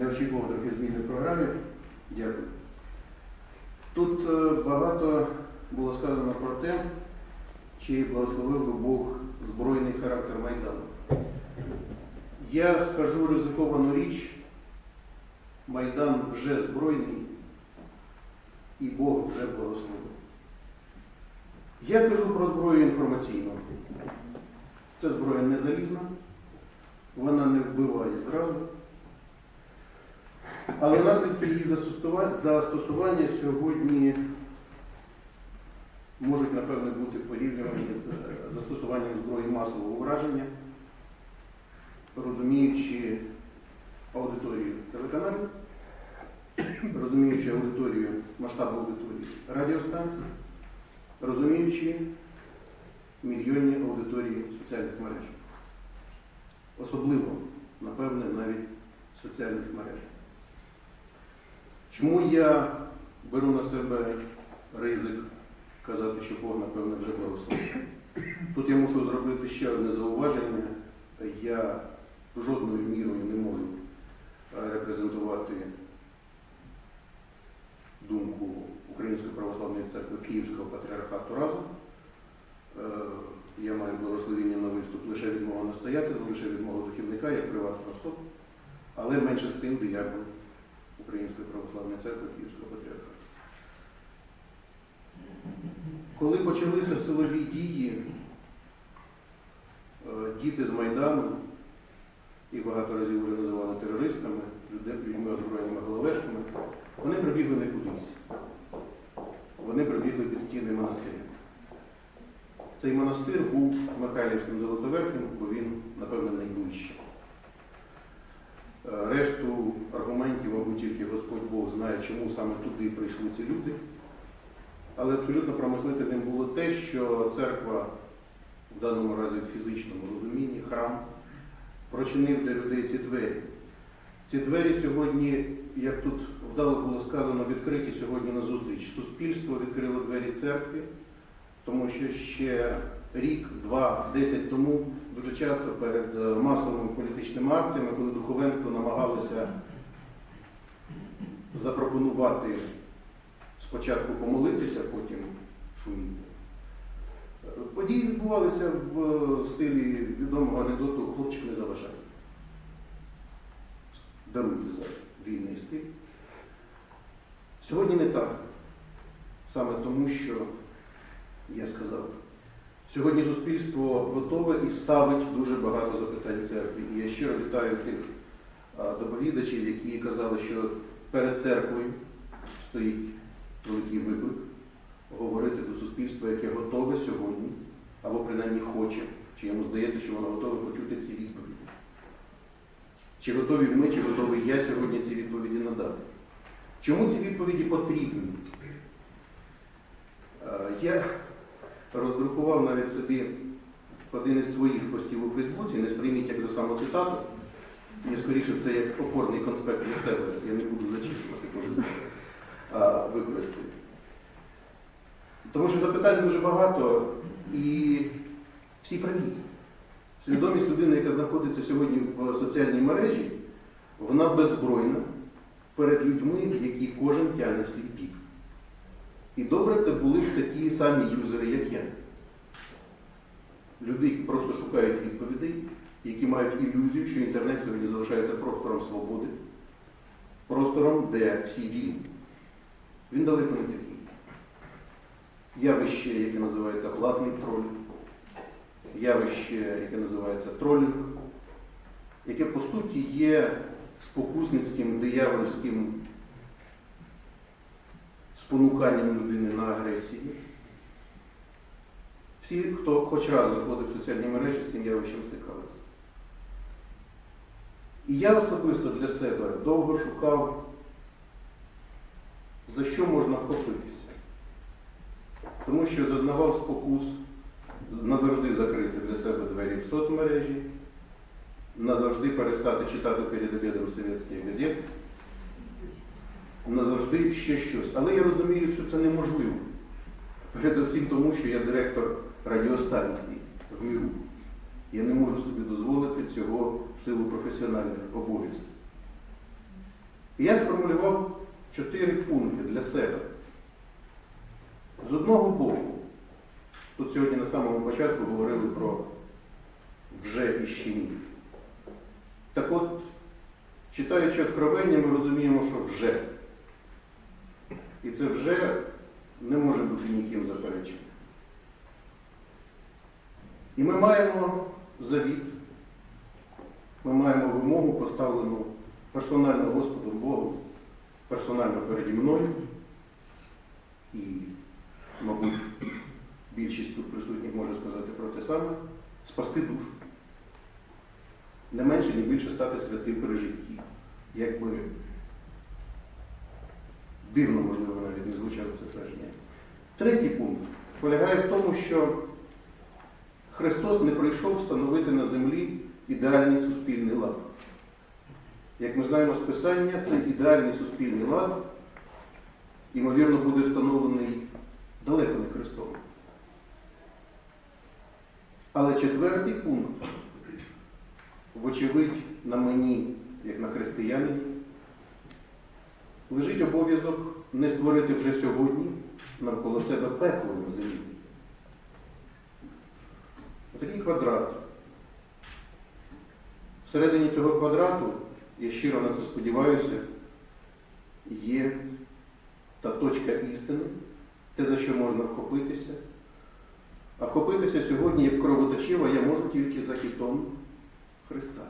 Не очікував трохи зміни в програмі. Дякую. Тут е, багато було сказано про те, чи благословив би Бог збройний характер Майдану. Я скажу ризиковану річ, Майдан вже збройний і Бог вже благословив. Я кажу про зброю інформаційну. Це зброя не залізна, вона не вбиває зразу. Але наслідки її застосування сьогодні можуть, напевне, бути порівнювані з е, застосуванням зброї масового враження, розуміючи аудиторію телеканалів, розуміючи аудиторію, масштаб аудиторії радіостанцій, розуміючи мільйонні аудиторії соціальних мереж. Особливо, напевне, навіть соціальних мереж. Чому я беру на себе ризик казати, що Бог, напевне, вже благословив? Тут я мушу зробити ще одне зауваження. Я жодною мірою не можу е, репрезентувати думку Української православної церкви Київського патріархату разом. Е, Я маю благословіння на виступ лише від мого настоятеля, лише від мого духівника, як приватна особа, але менше з тим диякон Української православної церкви Київського патріархату. Коли почалися силові дії, е, діти з Майдану, їх багато разів вже називали терористами, людьми озброєними головешками, вони прибігли не кудись. Вони прибігли під стіни монастиря. Цей монастир був Михайлівським Золотоверхим, бо він, напевно, найближчий. Е, Решту аргументів, мабуть, тільки Господь Бог знає, чому саме туди прийшли ці люди. Але абсолютно промислителем було те, що церква, в даному разі в фізичному розумінні, храм, прочинив для людей ці двері. Ці двері сьогодні, як тут вдало було сказано, відкриті сьогодні на зустріч. Суспільство відкрило двері церкви, тому що ще рік, два, десять тому дуже часто перед е, масовими політичними акціями, коли духовенство намагалося запропонувати спочатку помолитися, потім шуміти. Е, Події відбувалися в стилі відомого анекдоту хлопчик не заважає. Даруйте за вільний стиль. Сьогодні не так. Саме тому, що я сказав. Сьогодні суспільство готове і ставить дуже багато запитань церкві. І я щиро вітаю тих доповідачів, які казали, що перед церквою стоїть великий виклик говорити до суспільства, яке готове сьогодні, або принаймні хоче, чи йому здається, що воно готове почути ці відповіді. Чи готові ми, чи готовий я сьогодні ці відповіді надати? Чому ці відповіді потрібні? Я роздрукував навіть собі один із своїх постів у Фейсбуці, не сприйміть як за самоцитату. Мені скоріше це як опорний конспект для себе. Я не буду зачитувати кожен використати. Тому що запитань дуже багато і всі праві. Свідомість людини, яка знаходиться сьогодні в соціальній мережі, вона беззбройна перед людьми, які кожен тягне свій бік. І добре це були б такі самі юзери, як я. Люди просто шукають відповідей, які мають ілюзію, що інтернет сьогодні залишається простором свободи, простором, де всі вільні. Він далеко не такий. Явище, яке називається платний троль, явище, яке називається тролінг, яке по суті є спокусницьким, диявольським спонуканням людини на агресію. Всі, хто хоч раз заходив в соціальні мережі, з цим явищем стикалися. І я особисто для себе довго шукав, за що можна вхопитися. Тому що зазнавав спокус назавжди закрити для себе двері в соцмережі, назавжди перестати читати перед обідом совєтські газети, назавжди ще щось. Але я розумію, що це неможливо. Передусім тому, що я директор радіостанції в міру. Я не можу собі дозволити цього в силу професіональних обов'язків. І я сформулював чотири пункти для себе. З одного боку, тут сьогодні на самому початку говорили про вже і ще ні. Так от, читаючи откровення, ми розуміємо, що вже. І це вже не може бути ніким запереченим. І ми маємо завіт, ми маємо вимогу, поставлену персонально Господом Богом, персонально переді мною. І, мабуть, більшість тут присутніх може сказати про те саме, спасти душу. Не менше, ні більше стати святим при житті. Якби дивно, можливо, навіть не звучало це твердження. Третій пункт полягає в тому, що Христос не прийшов встановити на землі ідеальний суспільний лад. Як ми знаємо з Писання, цей ідеальний суспільний лад, ймовірно, буде встановлений далеко не Христом. Але четвертий пункт, вочевидь, на мені, як на християнині, лежить обов'язок не створити вже сьогодні навколо себе пекло на землі. Такий квадрат. Всередині цього квадрату, я щиро на це сподіваюся, є та точка істини, те, за що можна вхопитися. А вхопитися сьогодні як кровоточива я можу тільки за хітом Христа.